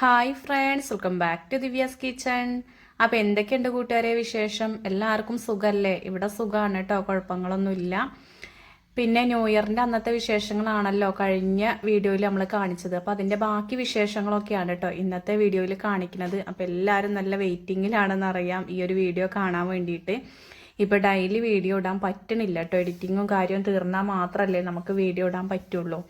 Hi friends welcome back to Divya's kitchen അപ്പോൾ എന്തൊക്കെയുണ്ട് കൂട്ടുകാരെ വിശേഷം? എല്ലാവർക്കും സുഖമല്ലേ ഇവിടെ സുഖമാണ് കേട്ടോ. കുഴപ്പങ്ങളൊന്നുമില്ല. പിന്നെ ന്യൂ ഇയറിന്റെ അന്നത്തെ വിശേഷങ്ങളാണല്ലോ കഴിഞ്ഞ വീഡിയോയിൽ നമ്മൾ കാണിച്ചത്. അപ്പോൾ അതിന്റെ ബാക്കി വിശേഷങ്ങളൊക്കെയാണ് കേട്ടോ ഇന്നത്തെ വീഡിയോയിൽ കാണിക്കുന്നത്. അപ്പോൾ എല്ലാവരും നല്ല വെയിറ്റിങ്ങിലാണെന്ന് അറിയാം ഈ ഒരു വീഡിയോ കാണാൻ വേണ്ടിയിട്ട്. ഇപ്പോൾ ഡെയിലി വീഡിയോ ഇടാൻ പറ്റണില്ല കേട്ടോ. എഡിറ്റിങ്ങും കാര്യവും തീർന്നാൽ മാത്രമല്ലേ നമുക്ക് വീഡിയോ ഇടാൻ പറ്റുള്ളൂ.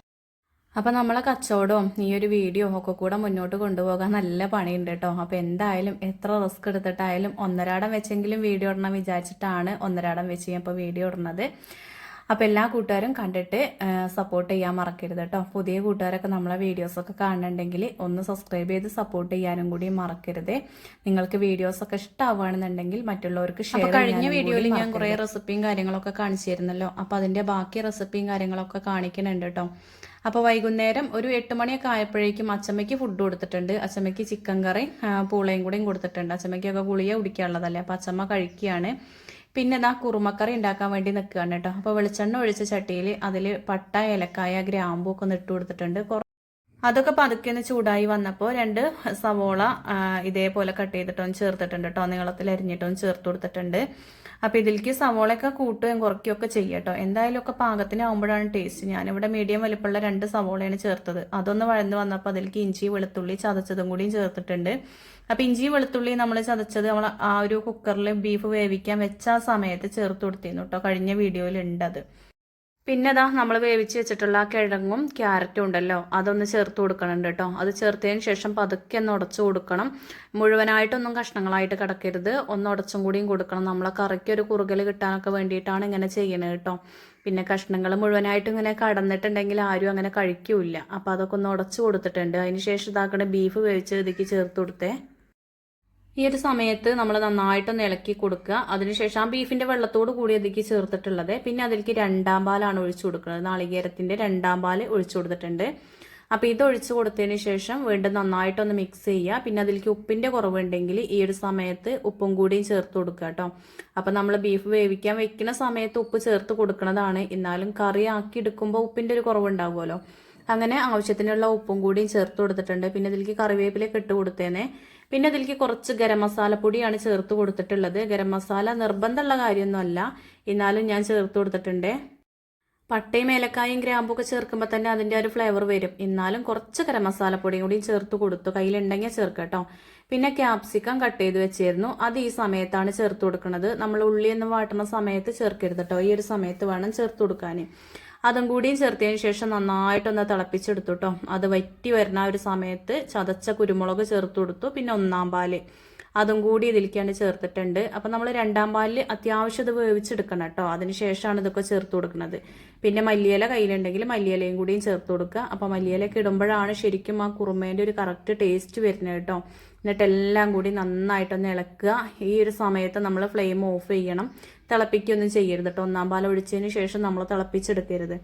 അപ്പോൾ നമ്മളെ കച്ചവടവും ഈ ഒരു വീഡിയോ ഒക്കെ കൂടെ മുന്നോട്ട് കൊണ്ടുപോകാൻ നല്ല പണിയുണ്ട് കേട്ടോ അപ്പോൾ എന്തായാലും എത്ര റിസ്ക് എടുത്തിട്ടായാലും ഒന്നരാടം വെച്ചെങ്കിലും വീഡിയോ ഇടണം വിചാരിച്ചിട്ടാണ് ഒന്നരാടം വെച്ച് ഇപ്പോൾ വീഡിയോ ഇടുന്നത്. അപ്പോൾ എല്ലാ കൂട്ടുകാരും കണ്ടിട്ട് സപ്പോർട്ട് ചെയ്യാൻ മറക്കരുത് കേട്ടോ പുതിയ കൂട്ടുകാരൊക്കെ നമ്മളെ വീഡിയോസൊക്കെ കാണുന്നുണ്ടെങ്കിൽ ഒന്ന് സബ്സ്ക്രൈബ് ചെയ്ത് സപ്പോർട്ട് ചെയ്യാനും കൂടി മറക്കരുത്. നിങ്ങൾക്ക് വീഡിയോസൊക്കെ ഇഷ്ടമാവുകയാണെന്നുണ്ടെങ്കിൽ മറ്റുള്ളവർക്ക് ഷെയർ കഴിഞ്ഞ വീഡിയോയിൽ ഞാൻ കുറേ റെസിപ്പിയും കാര്യങ്ങളൊക്കെ കാണിച്ചിരുന്നല്ലോ. അപ്പൊ അപ്പോൾ അതിന്റെ ബാക്കി റെസിപ്പിയും കാര്യങ്ങളൊക്കെ കാണിക്കുന്നുണ്ട് കേട്ടോ അപ്പോൾ വൈകുന്നേരം ഒരു എട്ട് മണിയൊക്കെ ആയപ്പോഴേക്കും അച്ചമ്മയ്ക്ക് ഫുഡ് കൊടുത്തിട്ടുണ്ട്. അച്ചമ്മയ്ക്ക് ചിക്കൻ കറി പൂളയും കൂടെയും കൊടുത്തിട്ടുണ്ട്. അച്ചമ്മയ്ക്കൊക്കെ ഗുളിയ കുടിക്കാനുള്ളതല്ലേ. അപ്പോൾ അച്ചമ്മ കഴിക്കുകയാണ്. പിന്നെ ഇതാ കുറുമക്കറി ഉണ്ടാക്കാൻ വേണ്ടി നിൽക്കുകയാണ് കേട്ടോ. അപ്പോൾ വെളിച്ചെണ്ണ ഒഴിച്ച ചട്ടിയിൽ അതിൽ പട്ട ഏലക്കായ ഗ്രാമ്പൂ ഒക്കെ ഒന്ന് ഇട്ട് കൊടുത്തിട്ടുണ്ട്. അതൊക്കെ പതുക്കെ ഒന്ന് ചൂടായി വന്നപ്പോൾ രണ്ട് സവോള ഇതേപോലെ കട്ട് ചെയ്തിട്ടൊന്ന് ചേർത്തിട്ടുണ്ട് കേട്ടോ നീളത്തിൽ അരിഞ്ഞിട്ടൊന്ന് ചേർത്ത് കൊടുത്തിട്ടുണ്ട്. അപ്പോൾ ഇതിലേക്ക് സവോളയൊക്കെ കൂട്ടുകയും കുറയ്ക്കുകയൊക്കെ ചെയ്യുക കേട്ടോ എന്തായാലും ഒക്കെ പാകത്തിനാവുമ്പോഴാണ് ടേസ്റ്റ് ഞാനിവിടെ മീഡിയം വലിപ്പമുള്ള രണ്ട് സവോളയാണ് ചേർത്തത്. അതൊന്ന് വഴന്ന് വന്നപ്പോൾ അതിലേക്ക് ഇഞ്ചി വെളുത്തുള്ളി ചതച്ചതും കൂടിയും ചേർത്തിട്ടുണ്ട്. അപ്പോൾ ഇഞ്ചി വെളുത്തുള്ളി നമ്മൾ ചതച്ചത് നമ്മൾ ആ ഒരു കുക്കറിൽ ബീഫ് വേവിക്കാൻ വെച്ച ആ സമയത്ത് ചേർത്ത് കൊടുത്തിരുന്നു കേട്ടോ കഴിഞ്ഞ വീഡിയോയിൽ ഉണ്ട് അത് പിന്നെ ഇതാ നമ്മൾ വേവിച്ച് വെച്ചിട്ടുള്ള കിഴങ്ങും ക്യാരറ്റും ഉണ്ടല്ലോ അതൊന്ന് ചേർത്ത് കൊടുക്കണം കേട്ടോ. അത് ചേർത്തതിന് ശേഷം പതുക്കെ ഒന്ന് ഉടച്ചു കൊടുക്കണം. മുഴുവനായിട്ടൊന്നും കഷ്ണങ്ങളായിട്ട് കിടക്കരുത്. ഒന്ന് ഉടച്ചും കൂടിയും കൊടുക്കണം. നമ്മളെ കറിക്ക് ഒരു കുറുകൽ കിട്ടാനൊക്കെ വേണ്ടിയിട്ടാണ് ഇങ്ങനെ ചെയ്യണത് കേട്ടോ. പിന്നെ കഷ്ണങ്ങൾ മുഴുവനായിട്ട് ഇങ്ങനെ കടന്നിട്ടുണ്ടെങ്കിൽ ആരും അങ്ങനെ കഴിക്കൂല അപ്പോൾ അതൊക്കെ ഒന്ന് ഉടച്ചു കൊടുത്തിട്ടുണ്ട്. അതിന് ശേഷം ഇതാക്കണ ബീഫ് വേവിച്ച് ഇതിക്ക് ചേർത്ത് കൊടുത്തേ. ഈ ഒരു സമയത്ത് നമ്മൾ നന്നായിട്ടൊന്ന് ഇളക്കി കൊടുക്കുക. അതിനുശേഷം ആ ബീഫിന്റെ വെള്ളത്തോട് കൂടി അതിലേക്ക് ചേർത്തിട്ടുള്ളത്. പിന്നെ അതിലേക്ക് രണ്ടാം പാലാണ് ഒഴിച്ചു കൊടുക്കുന്നത്. നാളികേരത്തിന്റെ രണ്ടാം പാൽ ഒഴിച്ചു കൊടുത്തിട്ടുണ്ട്. അപ്പോൾ ഇത് ഒഴിച്ചു കൊടുത്തതിന് ശേഷം വീണ്ടും നന്നായിട്ടൊന്ന് മിക്സ് ചെയ്യുക. പിന്നെ അതിലേക്ക് ഉപ്പിന്റെ കുറവുണ്ടെങ്കിൽ ഈ ഒരു സമയത്ത് ഉപ്പും കൂടിയും ചേർത്ത് കൊടുക്കുക കേട്ടോ. അപ്പോൾ നമ്മൾ ബീഫ് വേവിക്കാൻ വെക്കുന്ന സമയത്ത് ഉപ്പ് ചേർത്ത് കൊടുക്കുന്നതാണ്. എന്നാലും കറി ആക്കി എടുക്കുമ്പോൾ ഉപ്പിന്റെ ഒരു കുറവുണ്ടാകുമല്ലോ അങ്ങനെ ആവശ്യത്തിനുള്ള ഉപ്പും കൂടിയും ചേർത്ത് കൊടുത്തിട്ടുണ്ട്. പിന്നെ ഇതിലേക്ക് കറിവേപ്പിലേക്ക് ഇട്ട് കൊടുത്തേനെ. പിന്നെ അതിലേക്ക് കുറച്ച് ഗരം മസാലപ്പൊടിയാണ് ചേർത്ത് കൊടുത്തിട്ടുള്ളത്. ഗരം മസാല നിർബന്ധമുള്ള കാര്യമൊന്നുമല്ല. എന്നാലും ഞാൻ ചേർത്ത് കൊടുത്തിട്ടുണ്ട്. പട്ടയും ഏലക്കായും ഗ്രാമ്പൊക്കെ ചേർക്കുമ്പോൾ തന്നെ അതിന്റെ ഒരു ഫ്ലേവർ വരും. എന്നാലും കുറച്ച് ഗരം മസാലപ്പൊടിയും കൂടി ചേർത്ത് കൊടുത്തു. കയ്യിലുണ്ടെങ്കിൽ ചേർക്കാം പിന്നെ ക്യാപ്സിക്കം കട്ട് ചെയ്ത് വെച്ചിരുന്നു. അത് ഈ സമയത്താണ് ചേർത്ത് കൊടുക്കുന്നത്. നമ്മൾ ഉള്ളിയൊന്നും വാട്ടുന്ന സമയത്ത് ചേർക്കരുത് കേട്ടോ. ഈ ഒരു സമയത്ത് വേണം ചേർത്ത് കൊടുക്കാൻ. അതും കൂടിയും ചേർത്തതിന് ശേഷം നന്നായിട്ടൊന്ന് തിളപ്പിച്ചെടുത്തു കേട്ടോ അത് വറ്റി വരുന്ന ഒരു സമയത്ത് ചതച്ച കുരുമുളക് ചേർത്ത് കൊടുത്തു. പിന്നെ ഒന്നാം പാൽ. അതും കൂടി ഇതിലേക്കാണ് ചേർത്തിട്ടുണ്ട്. അപ്പം നമ്മൾ രണ്ടാം പാലിൽ അത്യാവശ്യം ഇത് വേവിച്ചെടുക്കണം കേട്ടോ. അതിന് ശേഷമാണ് ഇതൊക്കെ ചേർത്ത് കൊടുക്കുന്നത്. പിന്നെ മല്ലിയില കയ്യിലുണ്ടെങ്കിൽ മല്ലിയിലയും കൂടിയും ചേർത്ത് കൊടുക്കുക. അപ്പോൾ മല്ലിയിലൊക്കെ ഇടുമ്പോഴാണ് ശരിക്കും ആ കുറുമേന്റെ ഒരു കറക്റ്റ് ടേസ്റ്റ് വരുന്നത് കേട്ടോ. എന്നിട്ട് എല്ലാം കൂടി നന്നായിട്ടൊന്ന് ഇളക്കുക. ഈ ഒരു സമയത്ത് നമ്മൾ ഫ്ലെയിം ഓഫ് ചെയ്യണം. തിളപ്പിക്കൊന്നും ചെയ്യരുത് കേട്ടോ ഒന്നാം പാൽ ഒഴിച്ചതിന് ശേഷം നമ്മൾ തിളപ്പിച്ചെടുക്കരുത്.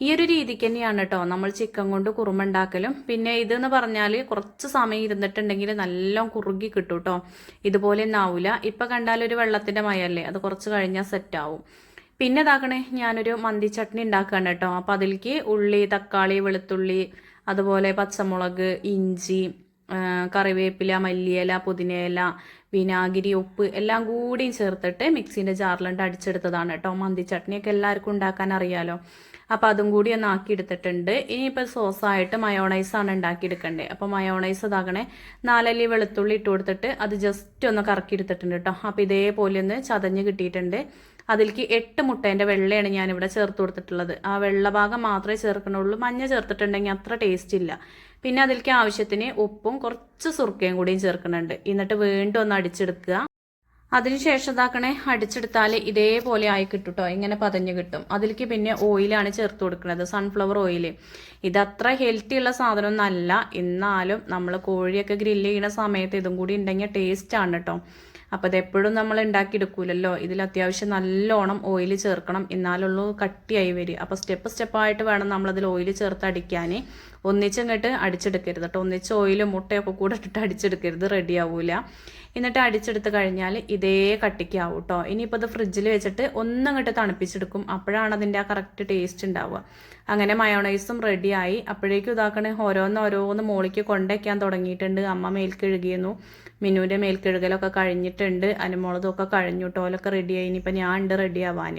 ഈ ഒരു രീതിക്ക് തന്നെയാണ് കേട്ടോ നമ്മൾ ചിക്കൻ കൊണ്ട് കുറുമ ഉണ്ടാക്കലും. പിന്നെ ഇതെന്ന് പറഞ്ഞാൽ കുറച്ച് സമയം ഇരുന്നിട്ടുണ്ടെങ്കിൽ നല്ല കുറുകി കിട്ടും കേട്ടോ ഇതുപോലെ ഒന്നും ആവില്ല ഇപ്പം കണ്ടാൽ ഒരു വെള്ളത്തിന്റെ മയല്ലേ അത് കുറച്ച് കഴിഞ്ഞാൽ സെറ്റാവും പിന്നെ ഇതാക്കണേ ഞാനൊരു മന്തി ചട്നി ഉണ്ടാക്കുകയാണ് കേട്ടോ അപ്പോൾ അതിലേക്ക് ഉള്ളി തക്കാളി വെളുത്തുള്ളി അതുപോലെ പച്ചമുളക് ഇഞ്ചി കറിവേപ്പില മല്ലിയില പുതിനയില വിനാഗിരി ഉപ്പ് എല്ലാം കൂടിയും ചേർത്തിട്ട് മിക്സിന്റെ ജാറിലുണ്ട് അടിച്ചെടുത്തതാണ് കേട്ടോ. മന്തി ചട്നിയൊക്കെ എല്ലാവർക്കും ഉണ്ടാക്കാൻ അറിയാലോ. അപ്പോൾ അതും കൂടി ഒന്ന് ആക്കിയെടുത്തിട്ടുണ്ട്. ഇനിയിപ്പോൾ സോസായിട്ട് മയോണൈസാണ് ഉണ്ടാക്കിയെടുക്കേണ്ടത് അപ്പോൾ മയോണൈസ് ഇതാകണേ നാലല്ലി വെളുത്തുള്ളി ഇട്ട് കൊടുത്തിട്ട് അത് ജസ്റ്റ് ഒന്ന് കറക്കി എടുത്തിട്ടുണ്ട് കേട്ടോ. അപ്പോൾ ഇതേപോലെ ഒന്ന് ചതഞ്ഞ് കിട്ടിയിട്ടുണ്ട്. അതിലേക്ക് എട്ട് മുട്ടേന്റെ വെള്ളയാണ് ഞാനിവിടെ ചേർത്ത് കൊടുത്തിട്ടുള്ളത്. ആ വെള്ള ഭാഗം മാത്രമേ ചേർക്കണുള്ളൂ. മഞ്ഞ ചേർത്തിട്ടുണ്ടെങ്കിൽ അത്ര ടേസ്റ്റ് ഇല്ല. പിന്നെ അതിലേക്ക് ആവശ്യത്തിന് ഉപ്പും കുറച്ച് സുർക്കയും കൂടിയും ചേർക്കുന്നുണ്ട്. എന്നിട്ട് വീണ്ടും ഒന്ന് അടിച്ചെടുക്കുക. അതിനുശേഷം ഇതാക്കണേ അടിച്ചെടുത്താൽ ഇതേപോലെ ആയി കിട്ടും കേട്ടോ ഇങ്ങനെ പതഞ്ഞു കിട്ടും. അതിലേക്ക് പിന്നെ ഓയിലാണ് ചേർത്ത് കൊടുക്കുന്നത്. സൺഫ്ലവർ ഓയിൽ ഇത് അത്ര ഹെൽത്തി ഉള്ള സാധനമൊന്നും അല്ല എന്നാലും നമ്മൾ കോഴിയൊക്കെ ഗ്രില്ല് ചെയ്യുന്ന സമയത്ത് ഇതും കൂടി ഉണ്ടെങ്കിൽ ആണ് കേട്ടോ അപ്പോൾ ഇതെപ്പോഴും നമ്മൾ ഉണ്ടാക്കിയെടുക്കൂലല്ലോ. ഇതിൽ അത്യാവശ്യം നല്ലോണം ഓയിൽ ചേർക്കണം എന്നാലുള്ളൂ കട്ടിയായി വരിക. അപ്പോൾ സ്റ്റെപ്പ് സ്റ്റെപ്പായിട്ട് വേണം നമ്മളതിൽ ഓയിൽ ചേർത്ത് അടിക്കാൻ. ഒന്നിച്ചങ്ങോട്ട് അടിച്ചെടുക്കരുത് കേട്ടോ. ഒന്നിച്ച് ഓയിലും മുട്ടയൊക്കെ കൂടെ ഇട്ടിട്ട് അടിച്ചെടുക്കരുത് റെഡിയാവൂല എന്നിട്ട് അടിച്ചെടുത്ത് കഴിഞ്ഞാൽ ഇതേ കട്ടിക്കാവും കേട്ടോ. ഇനിയിപ്പോൾ ഇത് ഫ്രിഡ്ജിൽ വെച്ചിട്ട് ഒന്നങ്ങോട്ട് തണുപ്പിച്ചെടുക്കും. അപ്പോഴാണ് അതിന്റെ ആ കറക്റ്റ് ടേസ്റ്റ് ഉണ്ടാവുക. അങ്ങനെ മയോണൈസും റെഡിയായി അപ്പോഴേക്കും ഇതാക്കണേ ഓരോന്ന് ഓരോന്ന് മോളിക്ക് കൊണ്ടേക്കാൻ തുടങ്ങിയിട്ടുണ്ട്. അമ്മ മേൽക്കഴുകിയിരുന്നു മിനുവിന്റെ മേൽക്കഴുകലൊക്കെ കഴിഞ്ഞിട്ടുണ്ട്. അനുമോളതൊക്കെ കഴിഞ്ഞു ടോലൊക്കെ റെഡിയായി ഇനിയിപ്പോൾ ഞാൻ ഉണ്ട് റെഡി ആവാൻ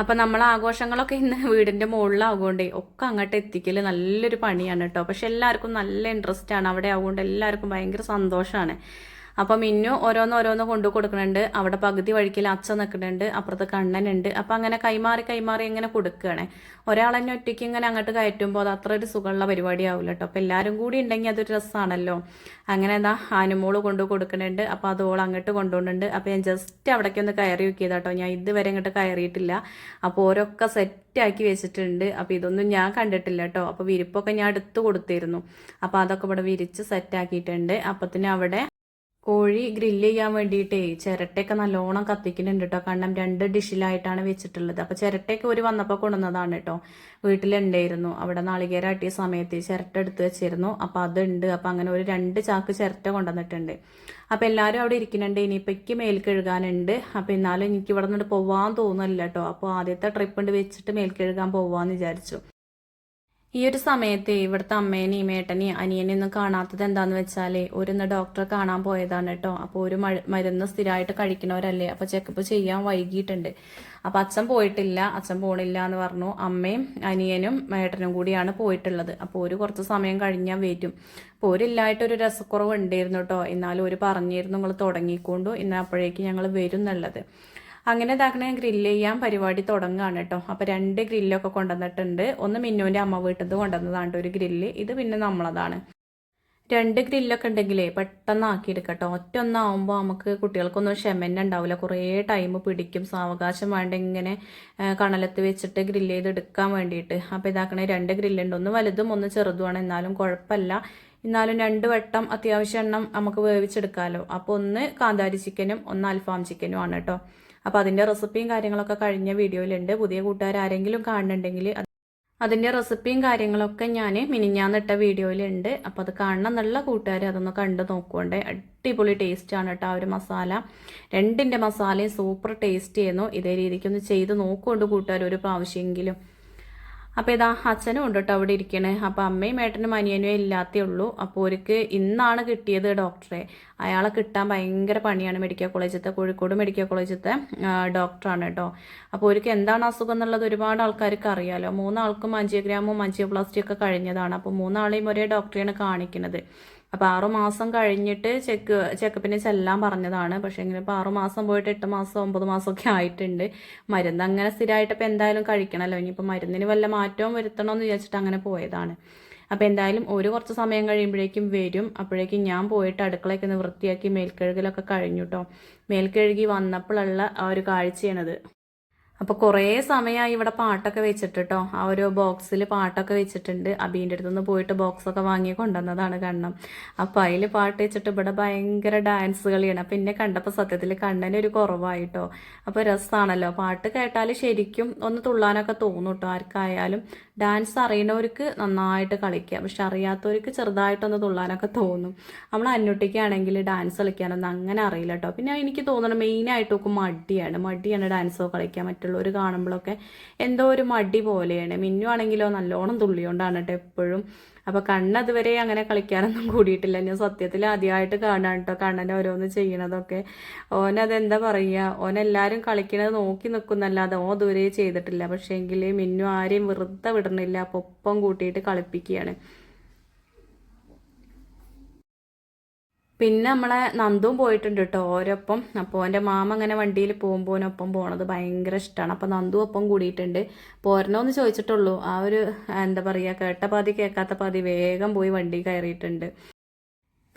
അപ്പം നമ്മൾ ആഘോഷങ്ങളൊക്കെ ഇന്ന് വീടിന്റെ മുകളിലാകുകൊണ്ടേ ഒക്കെ അങ്ങോട്ട് എത്തിക്കൽ നല്ലൊരു പണിയാണ് കേട്ടോ പക്ഷെ എല്ലാവർക്കും നല്ല ഇൻട്രസ്റ്റ് ആണ്. അവിടെ ആവുകൊണ്ട് എല്ലാവർക്കും ഭയങ്കര സന്തോഷമാണ് അപ്പം മിന്നു ഓരോന്ന് ഓരോന്ന് കൊണ്ടു കൊടുക്കുന്നുണ്ട്. അവിടെ പകുതി വഴിക്കിൽ അച്ഛ നിൽക്കുന്നുണ്ട്. അപ്പുറത്ത് കണ്ണനുണ്ട്. അപ്പം അങ്ങനെ കൈമാറി കൈമാറി ഇങ്ങനെ കൊടുക്കുകയാണ്. ഒരാൾ തന്നെ ഒറ്റയ്ക്ക് ഇങ്ങനെ അങ്ങോട്ട് കയറ്റുമ്പോൾ അത് അത്ര ഒരു സുഖമുള്ള പരിപാടിയാവില്ല കേട്ടോ. അപ്പം എല്ലാവരും കൂടി ഉണ്ടെങ്കിൽ അതൊരു രസമാണല്ലോ. അങ്ങനെ എന്താ ആനുമോൾ കൊണ്ടു കൊടുക്കുന്നുണ്ട്. അപ്പോൾ അത് ഓൾ അങ്ങോട്ട് കൊണ്ടുപോകുന്നുണ്ട്. അപ്പോൾ ഞാൻ ജസ്റ്റ് അവിടേക്ക് ഒന്ന് കയറി കേട്ടോ. ഞാൻ ഇതുവരെ ഇങ്ങോട്ട് കയറിയിട്ടില്ല. അപ്പോൾ ഓരോക്കെ സെറ്റ് ആക്കി വെച്ചിട്ടുണ്ട്. അപ്പോൾ ഇതൊന്നും ഞാൻ കണ്ടിട്ടില്ല കേട്ടോ. അപ്പോൾ വിരിപ്പൊക്കെ ഞാൻ എടുത്തു കൊടുത്തിരുന്നു. അപ്പോൾ അതൊക്കെ ഇവിടെ വിരിച്ച് സെറ്റ് ആക്കിയിട്ടുണ്ട്. അപ്പത്തിന് അവിടെ കോഴി ഗ്രില്ല് ചെയ്യാൻ വേണ്ടിയിട്ടേ ചിരട്ടയൊക്കെ നല്ലോണം കത്തിക്കുന്നുണ്ട് കേട്ടോ കാരണം രണ്ട് ഡിഷിലായിട്ടാണ് വെച്ചിട്ടുള്ളത്. അപ്പോൾ ചിരട്ടയൊക്കെ ഒരു വന്നപ്പോൾ കൊണ്ടുവന്നതാണ് കേട്ടോ വീട്ടിലുണ്ടായിരുന്നു. അവിടെ നാളികേരാട്ടിയ സമയത്ത് ചിരട്ട എടുത്ത് വെച്ചിരുന്നു. അപ്പോൾ അതുണ്ട്. അപ്പോൾ അങ്ങനെ ഒരു രണ്ട് ചാക്ക് ചിരട്ട കൊണ്ടുവന്നിട്ടുണ്ട്. അപ്പോൾ എല്ലാരും അവിടെ ഇരിക്കുന്നുണ്ട്. ഇനിയിപ്പോൾ എനിക്ക് മേൽ കഴുകാനുണ്ട്. അപ്പോൾ എന്നാലും എനിക്ക് ഇവിടെ നിന്നിട്ട് പോവാൻ തോന്നുന്നില്ല കേട്ടോ അപ്പോൾ ആദ്യത്തെ ട്രിപ്പ് ഉണ്ട് വെച്ചിട്ട് മേൽ കഴുകാൻ പോവാന്ന് വിചാരിച്ചു. ഈ ഒരു സമയത്ത് ഇവിടുത്തെ അമ്മേനെയും ഏട്ടനെയും അനിയനെയും ഒന്നും കാണാത്തത് എന്താന്ന് വെച്ചാൽ ഒരുന്ന് ഡോക്ടറെ കാണാൻ പോയതാണ് കേട്ടോ അപ്പോൾ ഒരു മരുന്ന് സ്ഥിരമായിട്ട് കഴിക്കുന്നവരല്ലേ അപ്പോൾ ചെക്കപ്പ് ചെയ്യാൻ വൈകിട്ടുണ്ട് അപ്പോൾ അച്ഛൻ പോയിട്ടില്ല. അച്ഛൻ പോണില്ല എന്ന് പറഞ്ഞു. അമ്മയും അനിയനും ഏട്ടനും കൂടിയാണ് പോയിട്ടുള്ളത്. അപ്പോൾ ഒരു കുറച്ച് സമയം കഴിഞ്ഞാൽ വരും. അപ്പോൾ ഒരില്ലായിട്ടൊരു രസക്കുറവ് ഉണ്ടായിരുന്നു കേട്ടോ എന്നാലും ഒരു പറഞ്ഞിരുന്നു നിങ്ങൾ തുടങ്ങിക്കൊണ്ടു. ഇന്ന് അപ്പോഴേക്ക് ഞങ്ങൾ വരും എന്നുള്ളത് അങ്ങനെ ഇതാക്കണേ ഗ്രില്ല് ചെയ്യാൻ പരിപാടി തുടങ്ങുകയാണ് കേട്ടോ. അപ്പോൾ രണ്ട് ഗ്രില്ലൊക്കെ കൊണ്ടുവന്നിട്ടുണ്ട്. ഒന്ന് മിന്നുവിന്റെ അമ്മ വീട്ടിൽ നിന്ന് കൊണ്ടുവന്നതാണ് ഒരു ഗ്രില്ല് ഇത് പിന്നെ നമ്മളതാണ്. രണ്ട് ഗ്രില്ലൊക്കെ ഉണ്ടെങ്കിലേ പെട്ടെന്ന് ആക്കിയെടുക്കട്ടോ. ഒറ്റ ഒന്നാവുമ്പോൾ നമുക്ക് കുട്ടികൾക്കൊന്നും ക്ഷമന്നെ ഉണ്ടാവില്ല. കുറേ ടൈം പിടിക്കും. സാവകാശം വേണ്ട ഇങ്ങനെ കണലത്ത് വെച്ചിട്ട് ഗ്രില്ല് ചെയ്ത് എടുക്കാൻ വേണ്ടിയിട്ട്. അപ്പോൾ ഇതാക്കണേ രണ്ട് ഗ്രില്ലുണ്ട് ഒന്ന് വലുതും ഒന്ന് ചെറുതുമാണ്. എന്നാലും കുഴപ്പമില്ല. എന്നാലും രണ്ട് വട്ടം അത്യാവശ്യം എണ്ണം നമുക്ക് വേവിച്ചെടുക്കാമല്ലോ അപ്പോൾ ഒന്ന് കാന്താരി ചിക്കനും ഒന്ന് അൽഫാം ചിക്കനും ആണ് കേട്ടോ. അപ്പോൾ അതിന്റെ റെസിപ്പിയും കാര്യങ്ങളൊക്കെ കഴിഞ്ഞ വീഡിയോയിലുണ്ട്. പുതിയ കൂട്ടുകാർ ആരെങ്കിലും കാണുന്നുണ്ടെങ്കിൽ അതിന്റെ റെസിപ്പിയും കാര്യങ്ങളൊക്കെ ഞാൻ മിനിഞ്ഞാന്നിട്ട വീഡിയോയിലുണ്ട്. അപ്പോൾ അത് കാണണം എന്നുള്ള കൂട്ടുകാർ അതൊന്ന് കണ്ടു നോക്കുകൊണ്ടേ അടിപൊളി ടേസ്റ്റാണ് കേട്ടോ ആ ഒരു മസാല. രണ്ടിന്റെ മസാലയും സൂപ്പർ ടേസ്റ്റ് ചെയ്യുന്നു ഇതേ രീതിക്കൊന്ന് ചെയ്ത് നോക്കുകൊണ്ട് കൂട്ടുകാർ ഒരു പ്രാവശ്യമെങ്കിലും. അപ്പോൾ ഇതാ അച്ഛനും ഉണ്ട് കേട്ടോ അവിടെ ഇരിക്കണേ. അപ്പോൾ അമ്മയും ഏട്ടനും അനിയനും ഇല്ലാത്തേ ഉള്ളൂ. അപ്പോൾ അവർക്ക് ഇന്നാണ് കിട്ടിയത് ഡോക്ടറെ. അയാളെ കിട്ടാൻ ഭയങ്കര പണിയാണ് മെഡിക്കൽ കോളേജത്തെ കോഴിക്കോട് മെഡിക്കൽ കോളേജത്തെ ഡോക്ടറാണ് കേട്ടോ അപ്പോൾ അവർക്ക് എന്താണ് അസുഖം എന്നുള്ളത് ഒരുപാട് ആൾക്കാർക്ക് അറിയാലോ. മൂന്നാൾക്കും അഞ്ചിയോഗ്രാമും അഞ്ചിയോപ്ലാസ്റ്റിയൊക്കെ കഴിഞ്ഞതാണ്. അപ്പോൾ മൂന്നാളെയും ഒരേ ഡോക്ടറെയാണ് കാണിക്കുന്നത് അപ്പോൾ ആറു മാസം കഴിഞ്ഞിട്ട് ചെക്ക് ചെക്കപ്പിന് ചെല്ലാൻ പറഞ്ഞതാണ്. പക്ഷേ എങ്കിലും ഇപ്പോൾ ആറു മാസം പോയിട്ട് എട്ട് മാസം ഒമ്പത് ഒക്കെ ആയിട്ടുണ്ട്. മരുന്ന് അങ്ങനെ സ്ഥിരമായിട്ട് ഇപ്പോൾ എന്തായാലും കഴിക്കണമല്ലോ ഇനിയിപ്പോൾ മരുന്നിന് വല്ല മാറ്റവും വരുത്തണമെന്ന് വിചാരിച്ചിട്ട് അങ്ങനെ പോയതാണ്. അപ്പോൾ എന്തായാലും ഒരു കുറച്ച് സമയം കഴിയുമ്പോഴേക്കും വരും. അപ്പോഴേക്കും ഞാൻ പോയിട്ട് അടുക്കളയൊക്കെ ഒന്ന് വൃത്തിയാക്കി മേൽക്കഴുകലൊക്കെ കഴിഞ്ഞു കേട്ടോ മേൽക്കഴുകി വന്നപ്പോഴുള്ള ആ ഒരു കാഴ്ചയാണത്. അപ്പോൾ കുറേ സമയമായി ഇവിടെ പാട്ടൊക്കെ വെച്ചിട്ട് കേട്ടോ ആ ഒരു ബോക്സിൽ പാട്ടൊക്കെ വെച്ചിട്ടുണ്ട്. അബീന്റെ അടുത്തുനിന്ന് പോയിട്ട് ബോക്സൊക്കെ വാങ്ങി കൊണ്ടുവന്നതാണ് കണ്ണം. അപ്പോൾ അതിൽ പാട്ട് വെച്ചിട്ട് ഇവിടെ ഭയങ്കര ഡാൻസ് കളിയാണ്. അപ്പം എന്നെ കണ്ടപ്പോൾ സത്യത്തിൽ കണ്ണന് ഒരു കുറവായിട്ടോ. അപ്പോൾ രസമാണല്ലോ പാട്ട് കേട്ടാൽ ശരിക്കും ഒന്ന് തുള്ളാനൊക്കെ തോന്നും കേട്ടോ ആർക്കായാലും ഡാൻസ് അറിയുന്നവർക്ക് നന്നായിട്ട് കളിക്കാം. പക്ഷെ അറിയാത്തവർക്ക് ചെറുതായിട്ടൊന്ന് തുള്ളാനൊക്കെ തോന്നും. നമ്മൾ അന്വേട്ടിക്കാണെങ്കിൽ ഡാൻസ് കളിക്കാനൊന്നും അങ്ങനെ അറിയില്ല കേട്ടോ പിന്നെ എനിക്ക് തോന്നുന്നത് മെയിനായിട്ട് ഒക്കെ മടിയാണ്. മടിയാണ് ഡാൻസോ കളിക്കാൻ മറ്റുള്ളവർ കാണുമ്പോഴൊക്കെ എന്തോ ഒരു മടി പോലെയാണ്. മിന്നു ആണെങ്കിലോ നല്ലോണം തുള്ളിയോണ്ടാണ് കേട്ടോ എപ്പോഴും. അപ്പോൾ കണ്ണ് അതുവരെ അങ്ങനെ കളിക്കാനൊന്നും കൂടിയിട്ടില്ല. ഞാൻ സത്യത്തിൽ ആദ്യമായിട്ട് കാണാൻ കേട്ടോ കണ്ണനെ ഓരോന്ന് ചെയ്യണതൊക്കെ ഓനതെന്താ പറയുക ഓനെല്ലാവരും കളിക്കണത് നോക്കി നിൽക്കുന്നല്ലാതെ ഓ ദൂരെ ചെയ്തിട്ടില്ല. പക്ഷേ എങ്കിൽ മിന്നു ആരെയും വെറുതെ വിടണില്ല. അപ്പോൾ ഒപ്പം കൂട്ടിയിട്ട് കളിപ്പിക്കുകയാണ്. പിന്നെ നമ്മളെ നന്ദും പോയിട്ടുണ്ട് കേട്ടോ ഓരോപ്പം. അപ്പോൾ എന്റെ മാമ അങ്ങനെ വണ്ടിയിൽ പോകുമ്പോൾ ഒപ്പം പോണത് ഭയങ്കര ഇഷ്ടമാണ് അപ്പോൾ നന്ദു ഒപ്പം കൂടിയിട്ടുണ്ട്. പോരണോന്ന് ചോദിച്ചിട്ടുള്ളൂ. ആ ഒരു എന്താ പറയുക കേട്ട പാതി കേൾക്കാത്ത പാതി വേഗം പോയി വണ്ടി കയറിയിട്ടുണ്ട്.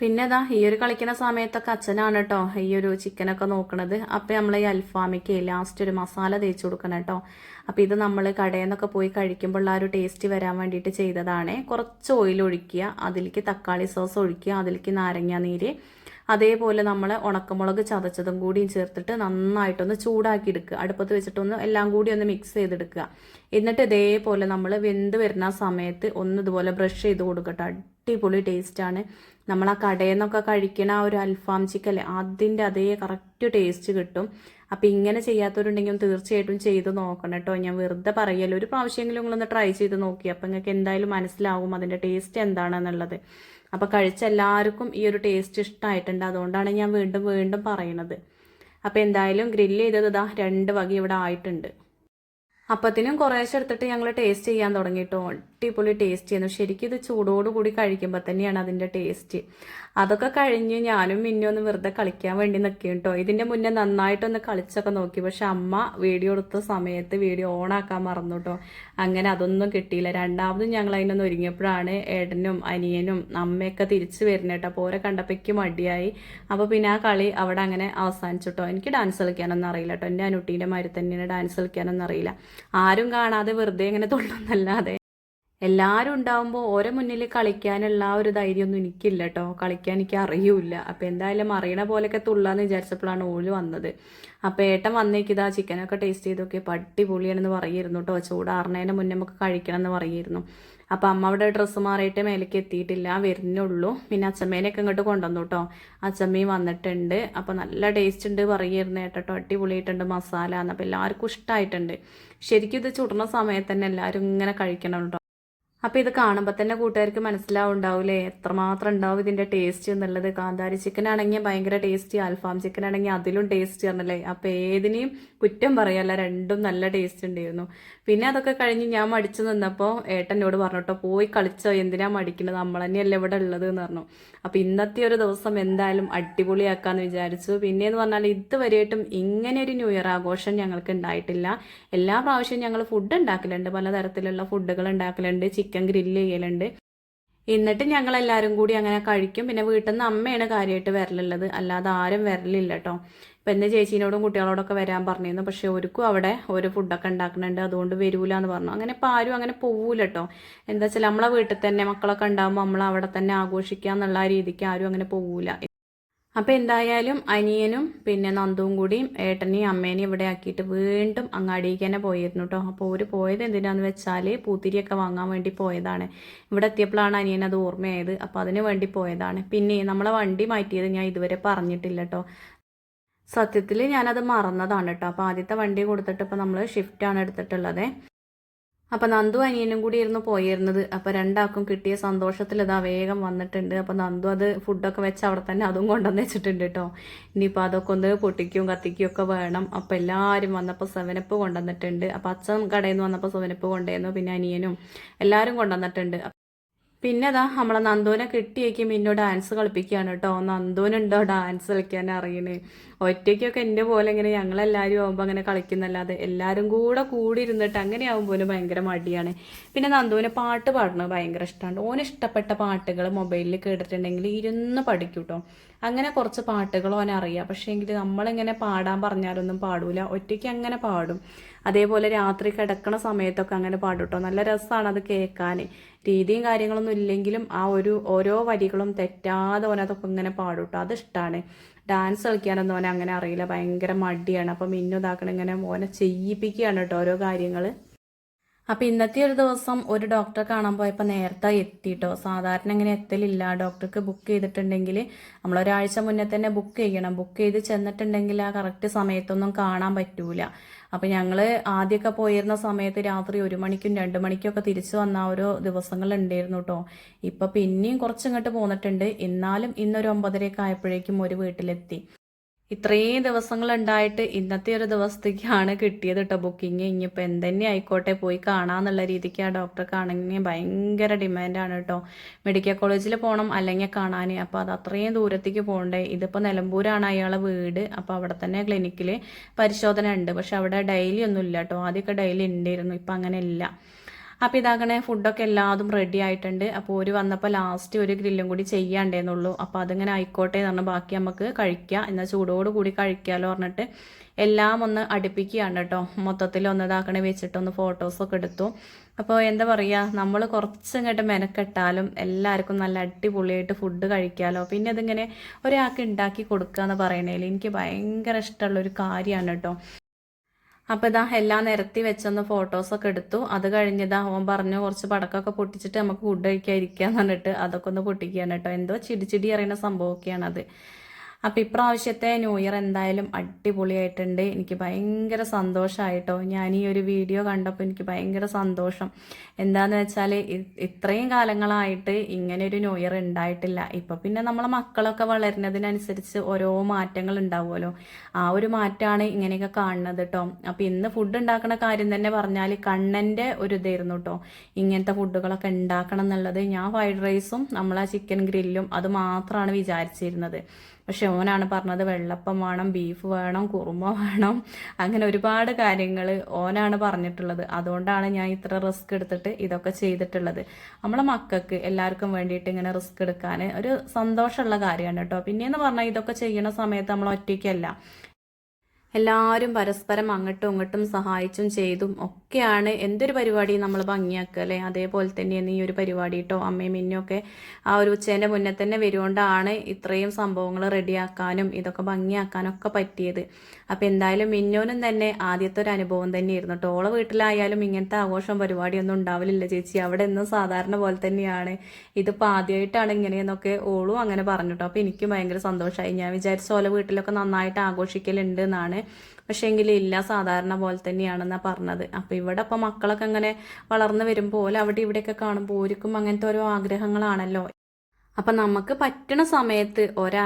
പിന്നെ അതാ ഈ ഒരു കളിക്കുന്ന സമയത്തൊക്കെ അച്ഛനാണ് കേട്ടോ ഈ ഒരു ചിക്കനൊക്കെ നോക്കണത്. അപ്പം നമ്മൾ ഈ അൽഫാമിക്ക് ലാസ്റ്റ് ഒരു മസാല തേച്ച് കൊടുക്കണം കേട്ടോ അപ്പം ഇത് നമ്മൾ കടയിൽ നിന്നൊക്കെ പോയി കഴിക്കുമ്പോൾ ആ ഒരു ടേസ്റ്റ് വരാൻ വേണ്ടിയിട്ട് ചെയ്തതാണ്. കുറച്ച് ഓയിൽ ഒഴിക്കുക അതിലേക്ക് തക്കാളി സോസ് ഒഴിക്കുക അതിലേക്ക് നാരങ്ങ നീര് അതേപോലെ നമ്മൾ ഉണക്കമുളക് ചതച്ചതും കൂടിയും ചേർത്തിട്ട് നന്നായിട്ടൊന്ന് ചൂടാക്കി എടുക്കുക. അടുപ്പത്ത് വെച്ചിട്ടൊന്ന് എല്ലാം കൂടി ഒന്ന് മിക്സ് ചെയ്തെടുക്കുക. എന്നിട്ട് ഇതേപോലെ നമ്മൾ വെന്ത് വരുന്ന സമയത്ത് ഒന്ന് ഇതുപോലെ ബ്രഷ് ചെയ്ത് കൊടുക്കട്ടെ. അടിപൊളി ടേസ്റ്റാണ് നമ്മൾ ആ കടയിൽ നിന്നൊക്കെ കഴിക്കണ ആ ഒരു അൽഫാം ചിക്കൻ അതിന്റെ അതേ കറക്റ്റ് ടേസ്റ്റ് കിട്ടും. അപ്പം ഇങ്ങനെ ചെയ്യാത്തവരുണ്ടെങ്കിൽ തീർച്ചയായിട്ടും ചെയ്ത് നോക്കണം കേട്ടോ. ഞാൻ വെറുതെ പറയല്ലോ ഒരു പ്രാവശ്യമെങ്കിലും നിങ്ങളൊന്ന് ട്രൈ ചെയ്ത് നോക്കി. അപ്പം നിങ്ങൾക്ക് എന്തായാലും മനസ്സിലാവും അതിന്റെ ടേസ്റ്റ് എന്താണെന്നുള്ളത്. അപ്പം കഴിച്ച എല്ലാവർക്കും ഈ ഒരു ടേസ്റ്റ് ഇഷ്ടമായിട്ടുണ്ട് അതുകൊണ്ടാണ് ഞാൻ വീണ്ടും വീണ്ടും പറയണത്. അപ്പോൾ എന്തായാലും ഗ്രില്ല് ചെയ്തത് ഇതാ രണ്ട് വക ഇവിടെ ആയിട്ടുണ്ട്. അപ്പത്തിനും കുറേശ്ശെ എടുത്തിട്ട് ഞങ്ങൾ ടേസ്റ്റ് ചെയ്യാൻ തുടങ്ങിയിട്ടോ അടിപൊളി ടേസ്റ്റ് ചെയ്യുന്നു. ശരിക്കും ഇത് ചൂടോടുകൂടി കഴിക്കുമ്പോൾ തന്നെയാണ് അതിന്റെ ടേസ്റ്റ് അതൊക്കെ കഴിഞ്ഞ് ഞാനും മിന്നും ഒന്ന് വെറുതെ കളിക്കാൻ വേണ്ടി നിൽക്കും കേട്ടോ ഇതിന്റെ മുന്നേ നന്നായിട്ടൊന്ന് കളിച്ചൊക്കെ നോക്കി. പക്ഷെ അമ്മ വീഡിയോ എടുത്ത സമയത്ത് വീഡിയോ ഓണാക്കാൻ മറന്നു കേട്ടോ അങ്ങനെ അതൊന്നും കിട്ടിയില്ല. രണ്ടാമതും ഞങ്ങൾ അതിനൊന്ന് ഒരുങ്ങിയപ്പോഴാണ് ഏടനും അനിയനും അമ്മയൊക്കെ തിരിച്ചു വരുന്നത് കേട്ടോ. അപ്പോൾ ഓരോ കണ്ടപ്പേക്കും മടിയായി. അപ്പോൾ പിന്നെ ആ കളി അവിടെ അങ്ങനെ അവസാനിച്ചു കേട്ടോ എനിക്ക് ഡാൻസ് കളിക്കാനൊന്നും അറിയില്ല കേട്ടോ എന്റെ അനുട്ടീന്റെ മാതിരി തന്നെയാണ് ഡാൻസ് കളിക്കാനൊന്നും അറിയില്ല. ആരും കാണാതെ വെറുതെ ഇങ്ങനെ തൊള്ളുന്നല്ലാതെ എല്ലാവരും ഉണ്ടാവുമ്പോൾ ഓരോ മുന്നിൽ കളിക്കാനുള്ള ആ ഒരു ധൈര്യമൊന്നും എനിക്കില്ല കേട്ടോ കളിക്കാൻ എനിക്ക് അറിയൂല അപ്പം എന്തായാലും അറിയണ പോലെയൊക്കെ തുള്ളാന്ന് വിചാരിച്ചപ്പോഴാണ് ഓൾ വന്നത്. അപ്പം ഏട്ടൻ വന്നേക്കിതാ ചിക്കനൊക്കെ ടേസ്റ്റ് ചെയ്തൊക്കെ പട്ടി പൊളിയാണെന്ന് പറയായിരുന്നു കേട്ടോ ചൂടാറുന്നതിന് മുന്നേ നമുക്ക് കഴിക്കണം എന്ന് പറയായിരുന്നു അപ്പം അമ്മ അവിടെ ഡ്രസ്സ് മാറിയിട്ട് മേലേക്ക് എത്തിയിട്ടില്ല. വരുന്നുള്ളൂ. പിന്നെ അച്ചമ്മേനെയൊക്കെ ഇങ്ങോട്ട് കൊണ്ടുവന്നു കേട്ടോ അച്ചമ്മയും വന്നിട്ടുണ്ട്. അപ്പം നല്ല ടേസ്റ്റ് ഉണ്ട് പറയായിരുന്നു ഏട്ടോ അടിപൊളിയായിട്ടുണ്ട് മസാല. എന്ന് എല്ലാവർക്കും ഇഷ്ടമായിട്ടുണ്ട് ശരിക്കും ഇത് ചുടുന്ന സമയത്ത് തന്നെ എല്ലാവരും ഇങ്ങനെ കഴിക്കണം കേട്ടോ അപ്പോൾ ഇത് കാണുമ്പോൾ തന്നെ കൂട്ടുകാർക്ക് മനസ്സിലാവുണ്ടാവില്ലേ എത്രമാത്രം ഉണ്ടാവും ഇതിന്റെ ടേസ്റ്റ് എന്നുള്ളത്. കാന്താരി ചിക്കൻ ആണെങ്കിൽ ഭയങ്കര ടേസ്റ്റി അൽഫാം ചിക്കൻ ആണെങ്കിൽ അതിലും ടേസ്റ്റ് ആണല്ലേ? അപ്പോൾ ഏതിനെയും കുറ്റം പറയല്ല. രണ്ടും നല്ല ടേസ്റ്റ് ഉണ്ടായിരുന്നു. പിന്നെ അതൊക്കെ കഴിഞ്ഞ് ഞാൻ മടിച്ചു നിന്നപ്പോൾ ഏട്ടനോട് പറഞ്ഞോട്ടോ പോയി കളിച്ചോ എന്തിനാ മടിക്കുന്നത്? നമ്മൾ തന്നെയല്ലേ ഇവിടെ ഉള്ളത് എന്ന് പറഞ്ഞു. അപ്പോൾ ഇന്നത്തെ ഒരു ദിവസം എന്തായാലും അടിപൊളിയാക്കാന്ന് വിചാരിച്ചു. പിന്നെയെന്ന് പറഞ്ഞാൽ ഇതുവരെയായിട്ടും ഇങ്ങനെ ഒരു ന്യൂ ഇയർ ആഘോഷം ഞങ്ങൾക്ക് ഉണ്ടായിട്ടില്ല. എല്ലാ പ്രാവശ്യവും ഞങ്ങൾ ഫുഡ് ഉണ്ടാക്കലുണ്ട്. പലതരത്തിലുള്ള ഫുഡുകൾ ഉണ്ടാക്കലുണ്ട്. ചിക്കൻ ഗ്രില്ല് ചെയ്യലുണ്ട്. എന്നിട്ട് ഞങ്ങൾ എല്ലാവരും കൂടി അങ്ങനെ കഴിക്കും. പിന്നെ വീട്ടിൽ നിന്ന് അമ്മയാണ് കാര്യമായിട്ട് വരലുള്ളത്. അല്ലാതെ ആരും വരലില്ല കേട്ടോ ഇപ്പം എന്റെ ചേച്ചീനോടും കുട്ടികളോടൊക്കെ വരാൻ പറഞ്ഞിരുന്നു. പക്ഷേ ഒരുക്കും അവിടെ ഒരു ഫുഡൊക്കെ ഉണ്ടാക്കുന്നുണ്ട്. അതുകൊണ്ട് വരൂല എന്ന് പറഞ്ഞു. അങ്ങനെ ഇപ്പം ആരും അങ്ങനെ പോവൂല കേട്ടോ എന്താ വെച്ചാൽ നമ്മളെ വീട്ടിൽ തന്നെ മക്കളൊക്കെ ഉണ്ടാകുമ്പോൾ നമ്മൾ അവിടെ തന്നെ ആഘോഷിക്കുക എന്നുള്ള രീതിക്ക് ആരും അങ്ങനെ പോവൂല. അപ്പോൾ എന്തായാലും അനിയനും പിന്നെ നന്ദുവും കൂടിയും ഏട്ടനെയും അമ്മേനെയും ഇവിടെ ആക്കിയിട്ട് വീണ്ടും അങ്ങാടിക്ക് തന്നെ പോയിരുന്നു കേട്ടോ അപ്പോൾ ഒരു പോയത് എന്തിനാന്ന് വെച്ചാൽ പൂത്തിരിയൊക്കെ വാങ്ങാൻ വേണ്ടി പോയതാണ്. ഇവിടെ എത്തിയപ്പോഴാണ് അനിയൻ അത് ഓർമ്മയായത്. അപ്പോൾ അതിന് വേണ്ടി പോയതാണ്. പിന്നെ നമ്മളെ വണ്ടി മാറ്റിയത് ഞാൻ ഇതുവരെ പറഞ്ഞിട്ടില്ല കേട്ടോ സത്യത്തിൽ ഞാനത് മറന്നതാണ് കേട്ടോ അപ്പോൾ ആദ്യത്തെ വണ്ടി കൊടുത്തിട്ട് ഇപ്പോൾ നമ്മൾ ഷിഫ്റ്റാണ് എടുത്തിട്ടുള്ളത്. അപ്പം നന്ദു അനിയനും കൂടി ഇരുന്ന് പോയിരുന്നത്. അപ്പം രണ്ടാൾക്കും കിട്ടിയ സന്തോഷത്തിൽ ഇതാ വേഗം വന്നിട്ടുണ്ട്. അപ്പം നന്ദു അത് ഫുഡൊക്കെ വെച്ച് അവിടെ തന്നെ അതും കൊണ്ടുവന്ന് വെച്ചിട്ടുണ്ട് കേട്ടോ ഇനിയിപ്പോൾ അതൊക്കെ ഒന്ന് പൊട്ടിക്കും കത്തിക്കും ഒക്കെ വേണം. അപ്പം എല്ലാവരും വന്നപ്പോൾ സെവനപ്പ് കൊണ്ടുവന്നിട്ടുണ്ട്. അപ്പം അച്ഛൻ കടയിൽ നിന്ന് വന്നപ്പോൾ സെവനപ്പ് കൊണ്ടുവന്നു. പിന്നെ അനിയനും എല്ലാവരും കൊണ്ടുവന്നിട്ടുണ്ട്. പിന്നെ അതാ നമ്മളെ നന്ദുവിനെ കിട്ടിയേക്ക് മിന്നോ ഡാൻസ് കളിപ്പിക്കുകയാണ് കേട്ടോ നന്ദുവിനുണ്ടോ ഡാൻസ് കളിക്കാൻ അറിയണേ? ഒറ്റയ്ക്കൊക്കെ എന്റെ പോലെ ഇങ്ങനെ ഞങ്ങളെല്ലാവരും ആകുമ്പോൾ അങ്ങനെ കളിക്കുന്നല്ലാതെ എല്ലാവരും കൂടെ കൂടി ഇരുന്നിട്ട് അങ്ങനെ ആകുമ്പോൾ ഭയങ്കര മടിയാണ്. പിന്നെ നന്ദുവിന് പാട്ട് പാടുന്നത് ഭയങ്കര ഇഷ്ടമാണ് ഓന് ഇഷ്ടപ്പെട്ട പാട്ടുകൾ മൊബൈലിൽ കേട്ടിട്ടുണ്ടെങ്കിൽ ഇരുന്ന് പഠിക്കും കേട്ടോ അങ്ങനെ കുറച്ച് പാട്ടുകൾ ഓനറിയാം. പക്ഷേ എങ്കിൽ നമ്മളിങ്ങനെ പാടാൻ പറഞ്ഞാലൊന്നും പാടൂല. ഒറ്റയ്ക്ക് അങ്ങനെ പാടും. അതേപോലെ രാത്രി കിടക്കണ സമയത്തൊക്കെ അങ്ങനെ പാടുട്ടോ. നല്ല രസമാണ് അത് കേൾക്കാൻ രീതിയും കാര്യങ്ങളൊന്നും ഇല്ലെങ്കിലും ആ ഒരു ഓരോ വരികളും തെറ്റാതെ ഓനതൊക്കെ ഇങ്ങനെ പാടുട്ടോ. അതിഷ്ടമാണ് ഡാൻസ് കളിക്കാനൊന്നും ഓനെ അങ്ങനെ അറിയില്ല. ഭയങ്കര മടിയാണ്. അപ്പം മിന്നു ഇതാക്കണം ഇങ്ങനെ ഓനെ ചെയ്യിപ്പിക്കുകയാണ് കേട്ടോ ഓരോ കാര്യങ്ങൾ അപ്പം ഇന്നത്തെ ഒരു ദിവസം ഒരു ഡോക്ടറെ കാണാൻ പോയപ്പോൾ നേരത്തെ എത്തിയിട്ടോ സാധാരണ ഇങ്ങനെ എത്തലില്ല. ഡോക്ടർക്ക് ബുക്ക് ചെയ്തിട്ടുണ്ടെങ്കിൽ നമ്മൾ ഒരാഴ്ച മുന്നേ തന്നെ ബുക്ക് ചെയ്യണം. ബുക്ക് ചെയ്ത് ചെന്നിട്ടുണ്ടെങ്കിൽ ആ കറക്റ്റ് സമയത്തൊന്നും കാണാൻ പറ്റൂല. അപ്പൊ ഞങ്ങൾ ആദ്യമൊക്കെ പോയിരുന്ന സമയത്ത് രാത്രി ഒരു മണിക്കും രണ്ട് മണിക്കൊക്കെ തിരിച്ചു വന്ന ഓരോ ദിവസങ്ങൾ ഉണ്ടായിരുന്നു കേട്ടോ ഇപ്പൊ പിന്നെയും കുറച്ചിങ്ങോട്ട് പോന്നിട്ടുണ്ട്. എന്നാലും ഇന്നൊരു ഒമ്പതരയൊക്കെ ആയപ്പോഴേക്കും ഒരു വീട്ടിലെത്തി. ഇത്രയും ദിവസങ്ങൾ ഉണ്ടായിട്ട് ഇന്നത്തെ ഒരു ദിവസത്തേക്കാണ് കിട്ടിയത് കേട്ടോ ബുക്കിംഗ് ഇനിയിപ്പോൾ എന്തെന്നെ ആയിക്കോട്ടെ പോയി കാണാന്നുള്ള രീതിക്ക് ആ ഡോക്ടറെ കാണുന്നതിന് ഭയങ്കര ഡിമാൻഡാണ് കേട്ടോ മെഡിക്കൽ കോളേജിൽ പോകണം അല്ലെങ്കിൽ കാണാൻ അപ്പോൾ അത് അത്രയും ദൂരത്തേക്ക് പോകണ്ടേ ഇതിപ്പോൾ നിലമ്പൂരാണ് അയാളെ വീട്. അപ്പോൾ അവിടെ തന്നെ ക്ലിനിക്കിൽ പരിശോധന ഉണ്ട്. പക്ഷെ അവിടെ ഡെയിലി ഒന്നും ഇല്ല കേട്ടോ ആദ്യമൊക്കെ ഡെയിലി ഉണ്ടായിരുന്നു ഇപ്പം അങ്ങനെ ഇല്ല അപ്പോൾ ഇതാകണേ ഫുഡൊക്കെ എല്ലാതും റെഡി ആയിട്ടുണ്ട്. അപ്പോൾ ഒരു വന്നപ്പോൾ ലാസ്റ്റ് ഒരു ഗ്രില്ലും കൂടി ചെയ്യാണ്ടേന്നുള്ളൂ അപ്പോൾ അതിങ്ങനെ ആയിക്കോട്ടെ എന്ന് പറഞ്ഞാൽ ബാക്കി നമുക്ക് കഴിക്കാം. എന്നാൽ ചൂടോട് കൂടി കഴിക്കാമല്ലോ പറഞ്ഞിട്ട് എല്ലാം ഒന്ന് അടുപ്പിക്കുകയാണ് കേട്ടോ. മൊത്തത്തിൽ ഒന്ന് ഇതാക്കണേ വെച്ചിട്ടൊന്ന് ഫോട്ടോസൊക്കെ എടുത്തു. അപ്പോൾ എന്താ പറയുക നമ്മൾ കുറച്ചങ്ങോട്ട് മെനക്കെട്ടാലും എല്ലാവർക്കും നല്ല അടിപൊളിയായിട്ട് ഫുഡ് കഴിക്കാമല്ലോ പിന്നെ അതിങ്ങനെ ഒരാൾക്ക് ഉണ്ടാക്കി കൊടുക്കുക എന്ന് പറയണേൽ എനിക്ക് ഭയങ്കര ഇഷ്ടമുള്ളൊരു കാര്യമാണ് കേട്ടോ. അപ്പോൾ ഇതാ എല്ലാം നിരത്തി വെച്ചൊന്ന് ഫോട്ടോസൊക്കെ എടുത്തു. അത് കഴിഞ്ഞതാ ഓൻ പറഞ്ഞു കുറച്ച് പടക്കമൊക്കെ പൊട്ടിച്ചിട്ട് നമുക്ക് ഫുഡ് കഴിക്കാൻ ഇരിക്കാന്ന് പറഞ്ഞിട്ട് അതൊക്കെ ഒന്ന് പൊട്ടിക്കുകയാണ് കേട്ടോ. എന്തോ ചിടിച്ചിടി ചിടി അറിയുന്ന സംഭവമൊക്കെയാണത്. അപ്പോൾ ഇപ്രാവശ്യത്തെ ന്യൂ ഇയർ എന്തായാലും അടിപൊളിയായിട്ടുണ്ട്. എനിക്ക് ഭയങ്കര സന്തോഷമായിട്ടോ ഞാൻ ഈ ഒരു വീഡിയോ കണ്ടപ്പോൾ എനിക്ക് ഭയങ്കര സന്തോഷം. എന്താന്ന് വെച്ചാൽ ഇത്രയും കാലങ്ങളായിട്ട് ഇങ്ങനെ ഒരു ന്യൂ ഇയർ ഉണ്ടായിട്ടില്ല ഇപ്പം പിന്നെ നമ്മളെ മക്കളൊക്കെ വളരുന്നതിനനുസരിച്ച് ഓരോ മാറ്റങ്ങൾ ഉണ്ടാവുമല്ലോ ആ ഒരു മാറ്റമാണ് ഇങ്ങനെയൊക്കെ കാണുന്നത് കേട്ടോ അപ്പോൾ ഇന്ന് ഫുഡ് ഉണ്ടാക്കുന്ന കാര്യം തന്നെ പറഞ്ഞാൽ കണ്ണന്റെ ഒരു ഇതായിരുന്നു കേട്ടോ ഇങ്ങനത്തെ ഫുഡുകളൊക്കെ ഉണ്ടാക്കണം എന്നുള്ളത്. ഞാൻ ഫ്രൈഡ് റൈസും നമ്മളാ ചിക്കൻ ഗ്രില്ലും അത് മാത്രമാണ് വിചാരിച്ചിരുന്നത്. പക്ഷെ ഓനാണ് പറഞ്ഞത് വെള്ളപ്പം വേണം ബീഫ് വേണം കുറുമ വേണം. അങ്ങനെ ഒരുപാട് കാര്യങ്ങൾ ഓനാണ് പറഞ്ഞിട്ടുള്ളത്. അതുകൊണ്ടാണ് ഞാൻ ഇത്ര റിസ്ക് എടുത്തിട്ട് ഇതൊക്കെ ചെയ്തിട്ടുള്ളത്. നമ്മളെ മക്കൾക്ക് എല്ലാവർക്കും വേണ്ടിയിട്ട് ഇങ്ങനെ റിസ്ക് എടുക്കാൻ ഒരു സന്തോഷമുള്ള കാര്യമാണ് കേട്ടോ. പിന്നെയെന്ന് പറഞ്ഞാൽ ഇതൊക്കെ ചെയ്യുന്ന സമയത്ത് നമ്മൾ ഒറ്റയ്ക്കല്ല. എല്ലാവരും പരസ്പരം അങ്ങോട്ടും ഇങ്ങോട്ടും സഹായിച്ചും ചെയ്തും ഒക്കെയാണ് എന്തൊരു പരിപാടി നമ്മൾ ഭംഗിയാക്കുക അല്ലേ? അതേപോലെ തന്നെ ഈ ഒരു പരിപാടി കേട്ടോ അമ്മയും മിന്നൊക്കെ ആ ഒരു ഉച്ചേന്റെ മുന്നേ തന്നെ വരുകൊണ്ടാണ് ഇത്രയും സംഭവങ്ങൾ റെഡിയാക്കാനും ഇതൊക്കെ ഭംഗിയാക്കാനും ഒക്കെ പറ്റിയത്. അപ്പം എന്തായാലും മിന്നോനും തന്നെ ആദ്യത്തെ ഒരു അനുഭവം തന്നെയായിരുന്നു കേട്ടോ ഓളെ വീട്ടിലായാലും ഇങ്ങനത്തെ ആഘോഷം പരിപാടിയൊന്നും ഉണ്ടാവില്ല ചേച്ചി. അവിടെ എന്നും സാധാരണ പോലെ തന്നെയാണ്. ഇതിപ്പോൾ ആദ്യമായിട്ടാണ് ഇങ്ങനെയെന്നൊക്കെ ഓളും അങ്ങനെ പറഞ്ഞു കേട്ടോ അപ്പോൾ എനിക്കും ഭയങ്കര സന്തോഷമായി ഞാൻ വിചാരിച്ചു ഓല വീട്ടിലൊക്കെ നന്നായിട്ട് ആഘോഷിക്കലുണ്ട് എന്നാണ്. പക്ഷേ എങ്കിൽ ഇല്ല സാധാരണ പോലെ തന്നെയാണെന്നാണ് പറഞ്ഞത്. അപ്പോൾ ഇവിടെ ഇപ്പോൾ മക്കളൊക്കെ അങ്ങനെ വളർന്നു വരുമ്പോൾ അവിടെ ഇവിടെയൊക്കെ കാണുമ്പോൾ ഓർക്കും അങ്ങനത്തെ ഓരോ ആഗ്രഹങ്ങളാണല്ലോ. അപ്പം നമുക്ക് പറ്റണ സമയത്ത് ഓരോ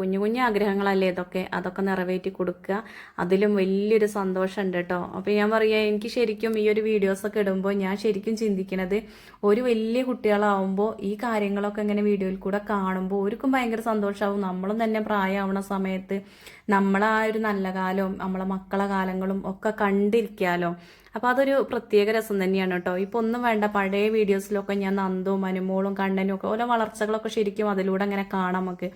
കുഞ്ഞു കുഞ്ഞു ആഗ്രഹങ്ങളല്ലേ ഇതൊക്കെ? അതൊക്കെ നിറവേറ്റി കൊടുക്കുക അതിലും വലിയൊരു സന്തോഷം ഉണ്ട് കേട്ടോ അപ്പോൾ ഞാൻ പറയുക എനിക്ക് ശരിക്കും ഈ ഒരു വീഡിയോസൊക്കെ ഇടുമ്പോൾ ഞാൻ ശരിക്കും ചിന്തിക്കുന്നത് ഒരു വലിയ കുട്ടികളാവുമ്പോൾ ഈ കാര്യങ്ങളൊക്കെ ഇങ്ങനെ വീഡിയോയിൽ കൂടെ കാണുമ്പോൾ അവർക്കും ഭയങ്കര സന്തോഷമാവും നമ്മളും തന്നെ പ്രായമാവണ സമയത്ത് നമ്മളെ ആ ഒരു നല്ല കാലവും നമ്മളെ മക്കളെ കാലങ്ങളും ഒക്കെ കണ്ടിരിക്കാലോ. അപ്പോൾ അതൊരു പ്രത്യേക രസം തന്നെയാണ് കേട്ടോ. ഇപ്പോൾ ഒന്നും വേണ്ട പഴയ വീഡിയോസിലൊക്കെ ഞാൻ നന്ദും അനുമോളും കണ്ണനും ഒക്കെ ഓരോ വളർച്ചകളൊക്കെ ശരിക്കും അതിലൂടെ അങ്ങനെ കാണാം നമുക്ക്.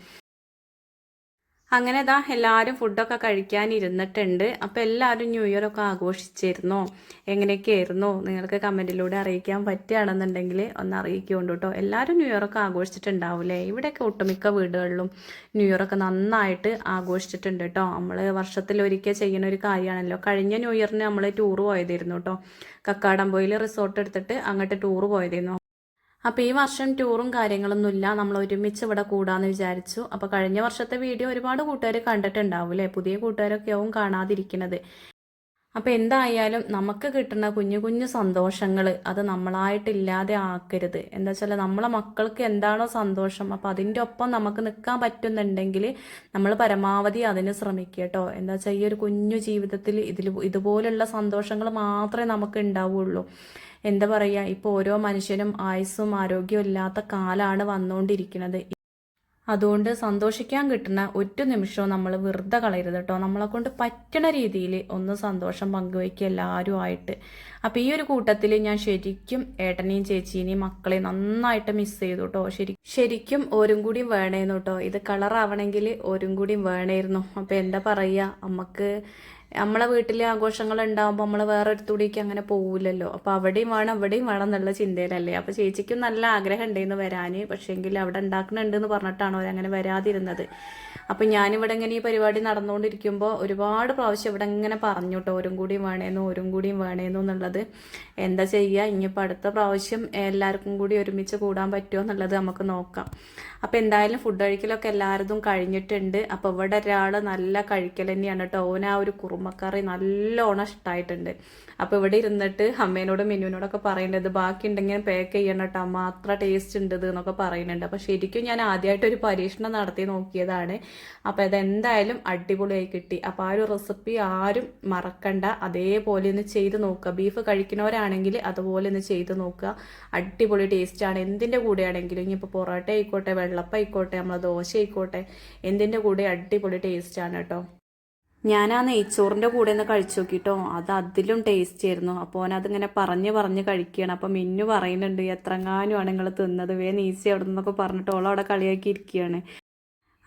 അങ്ങനെ ഇതാ എല്ലാവരും ഫുഡൊക്കെ കഴിക്കാനിരുന്നിട്ടുണ്ട്. അപ്പോൾ എല്ലാവരും ന്യൂ ഇയർ ഒക്കെ ആഘോഷിച്ചിരുന്നോ? എങ്ങനെയൊക്കെയായിരുന്നു? നിങ്ങൾക്ക് കമന്റിലൂടെ അറിയിക്കാൻ പറ്റുകയാണെന്നുണ്ടെങ്കിൽ ഒന്ന് അറിയിക്കുകൊണ്ട് കേട്ടോ എല്ലാവരും ന്യൂ ഇയർ ഒക്കെ ആഘോഷിച്ചിട്ടുണ്ടാവില്ലേ ഇവിടെയൊക്കെ ഒട്ടുമിക്ക വീടുകളിലും ന്യൂ ഇയർ ഒക്കെ നന്നായിട്ട് ആഘോഷിച്ചിട്ടുണ്ട് കേട്ടോ നമ്മൾ വർഷത്തിൽ ഒരിക്കൽ ചെയ്യുന്ന ഒരു കാര്യമാണല്ലോ. കഴിഞ്ഞ ന്യൂ ഇയറിന് നമ്മൾ ടൂർ പോയതായിരുന്നു കേട്ടോ കക്കാടംപോയിൽ റിസോർട്ട് എടുത്തിട്ട് അങ്ങോട്ട് ടൂർ പോയതായിരുന്നു. അപ്പോൾ ഈ വർഷം ടൂറും കാര്യങ്ങളൊന്നുമില്ല നമ്മൾ ഒരുമിച്ച് ഇവിടെ കൂടാന്ന് വിചാരിച്ചു. അപ്പോൾ കഴിഞ്ഞ വർഷത്തെ വീഡിയോ ഒരുപാട് കൂട്ടുകാർ കണ്ടിട്ടുണ്ടാവും അല്ലേ പുതിയ കൂട്ടുകാരൊക്കെ ആവും കാണാതിരിക്കുന്നത്. അപ്പോൾ എന്തായാലും നമുക്ക് കിട്ടുന്ന കുഞ്ഞു കുഞ്ഞു സന്തോഷങ്ങൾ അത് നമ്മളായിട്ട് ഇല്ലാതെ ആക്കരുത്. എന്താ വെച്ചാൽ നമ്മളെ മക്കൾക്ക് എന്താണോ സന്തോഷം അപ്പോൾ അതിന്റെ ഒപ്പം നമുക്ക് നിൽക്കാൻ പറ്റുന്നുണ്ടെങ്കിൽ നമ്മൾ പരമാവധി അതിന് ശ്രമിക്കുക കേട്ടോ. എന്താ വെച്ചാൽ ഈ ഒരു കുഞ്ഞു ജീവിതത്തിൽ ഇതിൽ ഇതുപോലുള്ള സന്തോഷങ്ങൾ മാത്രമേ നമുക്ക് ഉണ്ടാവുള്ളൂ. എന്താ പറയുക ഇപ്പോൾ ഓരോ മനുഷ്യനും ആയുസ്സും ആരോഗ്യവും ഇല്ലാത്ത കാലമാണ് വന്നുകൊണ്ടിരിക്കുന്നത്. അതുകൊണ്ട് സന്തോഷിക്കാൻ കിട്ടുന്ന ഒറ്റ നിമിഷവും നമ്മൾ വെറുതെ കളയരുത് കേട്ടോ. നമ്മളെ കൊണ്ട് പറ്റണ രീതിയിൽ ഒന്ന് സന്തോഷം പങ്കുവയ്ക്കുക എല്ലാവരും ആയിട്ട്. അപ്പോൾ ഈ ഒരു കൂട്ടത്തിൽ ഞാൻ ശരിക്കും ഏട്ടനെയും ചേച്ചീനെയും മക്കളെ നന്നായിട്ട് മിസ് ചെയ്തു കേട്ടോ. ശരി ശരിക്കും ഓരും കൂടിയും വേണേന്നു കേട്ടോ. ഇത് കളറാവണമെങ്കിൽ ഓരും കൂടി വേണമായിരുന്നു അപ്പോൾ എന്താ പറയുക നമുക്ക് നമ്മളെ വീട്ടിലെ ആഘോഷങ്ങൾ ഉണ്ടാകുമ്പോൾ നമ്മൾ വേറെ അടുത്തൂടിക്ക് അങ്ങനെ പോകില്ലല്ലോ അപ്പോൾ അവിടെയും വേണം അവിടെയും വേണം എന്നുള്ള ചിന്തയിലല്ലേ. അപ്പോൾ ചേച്ചിക്കും നല്ല ആഗ്രഹം ഉണ്ടെന്ന് വരാൻ പക്ഷേങ്കിൽ അവിടെ ഉണ്ടാക്കുന്നുണ്ടെന്ന് പറഞ്ഞിട്ടാണ് അവരങ്ങനെ വരാതിരുന്നത്. അപ്പം ഞാനിവിടെ ഇങ്ങനെ ഈ പരിപാടി നടന്നുകൊണ്ടിരിക്കുമ്പോൾ ഒരുപാട് പ്രാവശ്യം ഇവിടെ ഇങ്ങനെ പറഞ്ഞു കേട്ടോ ഓരും കൂടിയും വേണേന്നു ഓരും കൂടിയും വേണേന്നു എന്നുള്ളത്. എന്താ ചെയ്യുക ഇനിയിപ്പോൾ അടുത്ത പ്രാവശ്യം എല്ലാവർക്കും കൂടി ഒരുമിച്ച് കൂടാൻ പറ്റുമോ എന്നുള്ളത് നമുക്ക് നോക്കാം. അപ്പോൾ എന്തായാലും ഫുഡ് കഴിക്കലൊക്കെ എല്ലാവരതും കഴിഞ്ഞിട്ടുണ്ട്. അപ്പോൾ ഇവിടെ ഒരാൾ നല്ല കഴിക്കൽ തന്നെയാണ് കേട്ടോ. ഓന ആ ഒരു കുറുമക്കറി നല്ലോണം ഇഷ്ടമായിട്ടുണ്ട് അപ്പോൾ ഇവിടെ ഇരുന്നിട്ട് അമ്മേനോടും മെനുവിനോടൊക്കെ പറയുന്നത് ബാക്കി ഉണ്ടെങ്കിൽ പാക്ക് ചെയ്യണം കേട്ടോ ടേസ്റ്റ് ഉണ്ട് എന്നൊക്കെ പറയുന്നുണ്ട്. അപ്പോൾ ശരിക്കും ഞാൻ ആദ്യമായിട്ട് ഒരു പരീക്ഷണം നടത്തി നോക്കിയതാണ്. അപ്പോൾ ഇതെന്തായാലും അടിപൊളിയായി കിട്ടി. അപ്പോൾ ആ ഒരു റെസിപ്പി ആരും മറക്കണ്ട. അതേപോലെ ഒന്ന് ചെയ്ത് നോക്കുക. ബീഫ് കഴിക്കുന്നവരാണെങ്കിൽ അതുപോലെ ഒന്ന് ചെയ്ത് നോക്കുക. അടിപൊളി ടേസ്റ്റാണ് എന്തിന്റെ കൂടെയാണെങ്കിലും ഇനിയിപ്പോൾ പൊറോട്ട ആയിക്കോട്ടെ വെള്ളപ്പം ആയിക്കോട്ടെ നമ്മളെ ദോശ ആയിക്കോട്ടെ എന്തിന്റെ കൂടെ അടിപൊളി ടേസ്റ്റാണ് കേട്ടോ ഞാൻ ആ നെയ്ച്ചോറിന്റെ കൂടെ ഒന്ന് കഴിച്ചു നോക്കിട്ടോ. അത് അതിലും ടേസ്റ്റ് ആയിരുന്നു. അപ്പോൾ അതിങ്ങനെ പറഞ്ഞ് പറഞ്ഞ് കഴിക്കുകയാണ് അപ്പോൾ മിന്നു പറയുന്നുണ്ട് എത്രങ്ങാനുമാണ് നിങ്ങൾ തിന്നത്. വേ നീസി അവിടെ നിന്നൊക്കെ പറഞ്ഞിട്ട് ഓളവിടെ കളിയാക്കി ഇരിക്കുകയാണ്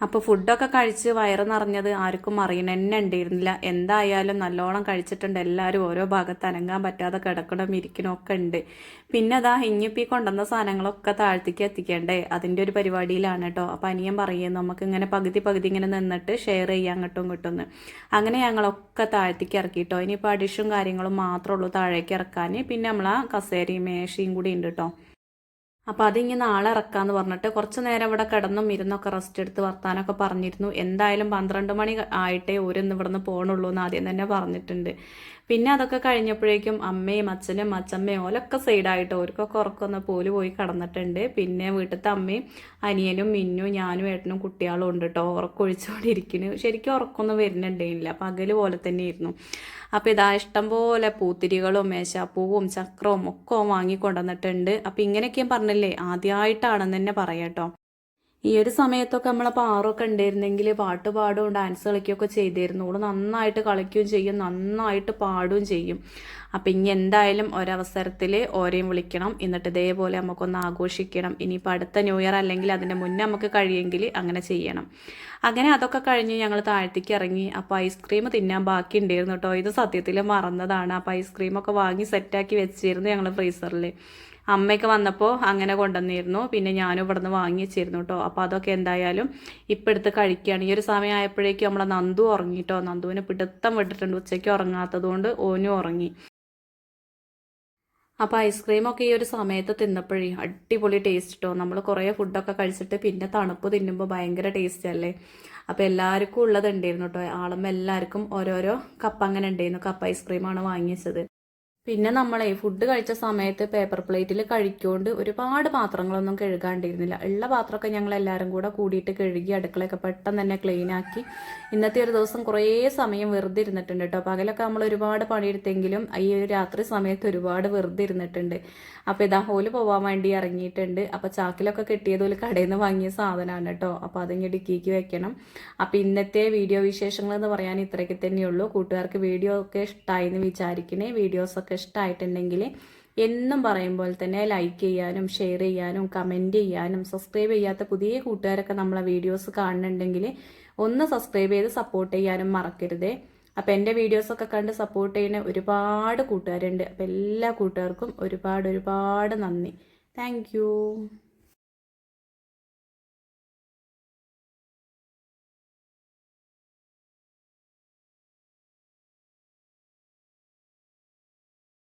അപ്പോൾ ഫുഡൊക്കെ കഴിച്ച് വയറ് നിറഞ്ഞത് ആർക്കും അറിയണ തന്നെ ഉണ്ടായിരുന്നില്ല. എന്തായാലും നല്ലോണം കഴിച്ചിട്ടുണ്ട്. എല്ലാവരും ഓരോ ഭാഗത്ത് അനങ്ങാൻ പറ്റാതെ കിടക്കണം ഇരിക്കണം ഒക്കെ ഉണ്ട്. പിന്നെ അതാ ഇഞ്ഞിപ്പി കൊണ്ടുവന്ന സാധനങ്ങളൊക്കെ താഴ്ത്തിക്ക് എത്തിക്കണ്ടേ? അതിന്റെ ഒരു പരിപാടിയിലാണ് കേട്ടോ അപ്പോൾ അനിയൻ പറയുന്നു നമുക്ക് ഇങ്ങനെ പകുതി പകുതി ഇങ്ങനെ നിന്നിട്ട് ഷെയർ ചെയ്യാൻ കിട്ടും അങ്ങനെ ഞങ്ങളൊക്കെ താഴ്ത്തിക്ക് ഇറക്കിട്ടോ. ഇനിയിപ്പോൾ അഡിഷും കാര്യങ്ങളും മാത്രമേ ഉള്ളൂ താഴേക്ക് ഇറക്കാൻ. പിന്നെ നമ്മൾ കസേരയും മേശയും കൂടി ഉണ്ട് കേട്ടോ അപ്പോൾ അതിങ്ങനെ നാളെ ഇറക്കാന്ന് പറഞ്ഞിട്ട് കുറച്ച് നേരം ഇവിടെ കിടന്നും ഇരുന്നൊക്കെ റെസ്റ്റ് എടുത്ത് വർത്താനൊക്കെ പറഞ്ഞിരുന്നു. എന്തായാലും പന്ത്രണ്ട് മണി ആയിട്ടേ ഓരോന്ന് ഇവിടുന്ന് പോകണുള്ളൂ എന്ന് ആദ്യം തന്നെ പറഞ്ഞിട്ടുണ്ട്. പിന്നെ അതൊക്കെ കഴിഞ്ഞപ്പോഴേക്കും അമ്മയും അച്ഛനും അച്ഛമ്മയും ഓലൊക്കെ സൈഡായിട്ട് ഓർക്കൊക്കെ ഉറക്കൊന്ന് പോൽ പോയി കടന്നിട്ടുണ്ട്. പിന്നെ വീട്ടിലത്തെ അമ്മയും അനിയനും മിന്നും ഞാനും ഏട്ടനും കുട്ടികളും ഉണ്ട് കേട്ടോ ഉറക്കൊഴിച്ചുകൊണ്ടിരിക്കുന്നു. ശരിക്കും ഉറക്കൊന്നും വരുന്നുണ്ടായില്ല പകൽ പോലെ തന്നെയായിരുന്നു. അപ്പോൾ ഇതാ ഇഷ്ടം പോലെ പൂത്തിരികളും മേശാപ്പൂവും ചക്രവും ഒക്കെ വാങ്ങിക്കൊണ്ടുവന്നിട്ടുണ്ട്. അപ്പോൾ ഇങ്ങനെയൊക്കെയും പറഞ്ഞില്ലേ? ആദ്യമായിട്ടാണെന്ന് തന്നെ പറയാം കേട്ടോ ഈ ഒരു സമയത്തൊക്കെ നമ്മളെ പാറൊക്കെ ഉണ്ടായിരുന്നെങ്കിൽ പാട്ട് പാടും ഡാൻസ് കളിക്കുകയൊക്കെ ചെയ്തിരുന്നു. ഓൾ നന്നായിട്ട് കളിക്കുകയും ചെയ്യും നന്നായിട്ട് പാടുകയും ചെയ്യും. അപ്പം ഇനി എന്തായാലും ഒരവസരത്തിൽ ഓരെയും വിളിക്കണം. എന്നിട്ട് ഇതേപോലെ നമുക്കൊന്ന് ആഘോഷിക്കണം. ഇനിയിപ്പോൾ അടുത്ത ന്യൂ ഇയർ അല്ലെങ്കിൽ അതിന്റെ മുന്നേ നമുക്ക് കഴിയുമെങ്കിൽ അങ്ങനെ ചെയ്യണം. അങ്ങനെ അതൊക്കെ കഴിഞ്ഞ് ഞങ്ങൾ താഴത്തേക്ക് ഇറങ്ങി. അപ്പോൾ ഐസ്ക്രീം തിന്നാൻ ബാക്കി ഉണ്ടായിരുന്നു കേട്ടോ. ഇത് സത്യത്തിൽ മറന്നതാണ്. അപ്പോൾ ഐസ്ക്രീമൊക്കെ വാങ്ങി സെറ്റാക്കി വെച്ചിരുന്നു ഞങ്ങൾ ഫ്രീസറിൽ അമ്മയൊക്കെ വന്നപ്പോൾ അങ്ങനെ കൊണ്ടുവന്നിരുന്നു. പിന്നെ ഞാനും ഇവിടുന്ന് വാങ്ങി വെച്ചിരുന്നു കേട്ടോ അപ്പോൾ അതൊക്കെ എന്തായാലും ഇപ്പം എടുത്ത് കഴിക്കുകയാണ്. ഈ ഒരു സമയം ആയപ്പോഴേക്കും നമ്മളെ നന്ദു ഉറങ്ങിട്ടോ? നന്ദുവിന് പിടുത്തം വിട്ടിട്ടുണ്ട്. ഉച്ചയ്ക്ക് ഉറങ്ങാത്തത് കൊണ്ട് ഓനും ഉറങ്ങി. അപ്പോൾ ഐസ്ക്രീമൊക്കെ ഈ ഒരു സമയത്ത് തിന്നപ്പോഴേ അടിപൊളി ടേസ്റ്റ് കേട്ടോ നമ്മൾ കുറേ ഫുഡൊക്കെ കഴിച്ചിട്ട് പിന്നെ തണുപ്പ് തിന്നുമ്പോൾ ഭയങ്കര ടേസ്റ്റ് അല്ലേ? അപ്പോൾ എല്ലാവർക്കും ഉള്ളത് ഉണ്ടായിരുന്നു കേട്ടോ ആളുമ്പോൾ എല്ലാവർക്കും ഓരോരോ കപ്പ് അങ്ങനെ ഉണ്ടായിരുന്നു. കപ്പ് ഐസ്ക്രീമാണ് വാങ്ങിച്ചത് പിന്നെ നമ്മളെ ഫുഡ് കഴിച്ച സമയത്ത് പേപ്പർ പ്ലേറ്റിൽ കഴിക്കൊണ്ട് ഒരുപാട് പാത്രങ്ങളൊന്നും കഴുകാണ്ടിരുന്നില്ല. ഉള്ള പാത്രമൊക്കെ ഞങ്ങൾ എല്ലാവരും കൂടെ കൂടിയിട്ട് കഴുകി അടുക്കളയൊക്കെ പെട്ടെന്ന് തന്നെ ക്ലീൻ ആക്കി ഇന്നത്തെ ഒരു ദിവസം കുറേ സമയം വെറുതെ ഇരുന്നിട്ടുണ്ട് കേട്ടോ. പകലൊക്കെ നമ്മൾ ഒരുപാട് പണിയെടുത്തെങ്കിലും ഈ ഒരു രാത്രി സമയത്ത് ഒരുപാട് വെറുതെ ഇരുന്നിട്ടുണ്ട്. അപ്പോൾ ഇതാ ഹോൽ പോകാൻ വേണ്ടി ഇറങ്ങിയിട്ടുണ്ട്. അപ്പോൾ ചാക്കിലൊക്കെ കിട്ടിയതുപോലെ കടയിൽ നിന്ന് വാങ്ങിയ സാധനമാണ് കേട്ടോ. അപ്പോൾ അതിങ്ങ് ഡിക്കിക്ക് വെക്കണം. അപ്പോൾ ഇന്നത്തെ വീഡിയോ വിശേഷങ്ങൾ എന്ന് പറയാൻ ഇത്രയ്ക്ക് തന്നെയുള്ളൂ കൂട്ടുകാർക്ക് വീഡിയോ ഒക്കെ ഇഷ്ടമായി എന്ന് വിചാരിക്കണേ വീഡിയോസൊക്കെ ഇഷ്ടമായിട്ടുണ്ടെങ്കിൽ എന്നും പറയും പോലെ തന്നെ ലൈക്ക് ചെയ്യാനും ഷെയർ ചെയ്യാനും കമന്റ് ചെയ്യാനും സബ്സ്ക്രൈബ് ചെയ്യാത്ത പുതിയ കൂട്ടുകാരൊക്കെ നമ്മളെ വീഡിയോസ് കാണുന്നുണ്ടെങ്കിൽ ഒന്ന് സബ്സ്ക്രൈബ് ചെയ്ത് സപ്പോർട്ട് ചെയ്യാനും മറക്കരുതേ. അപ്പോൾ എന്റെ വീഡിയോസൊക്കെ കണ്ട് സപ്പോർട്ട് ചെയ്യുന്ന ഒരുപാട് കൂട്ടുകാരുണ്ട്. അപ്പോൾ എല്ലാ കൂട്ടുകാർക്കും ഒരുപാട് ഒരുപാട് നന്ദി. താങ്ക്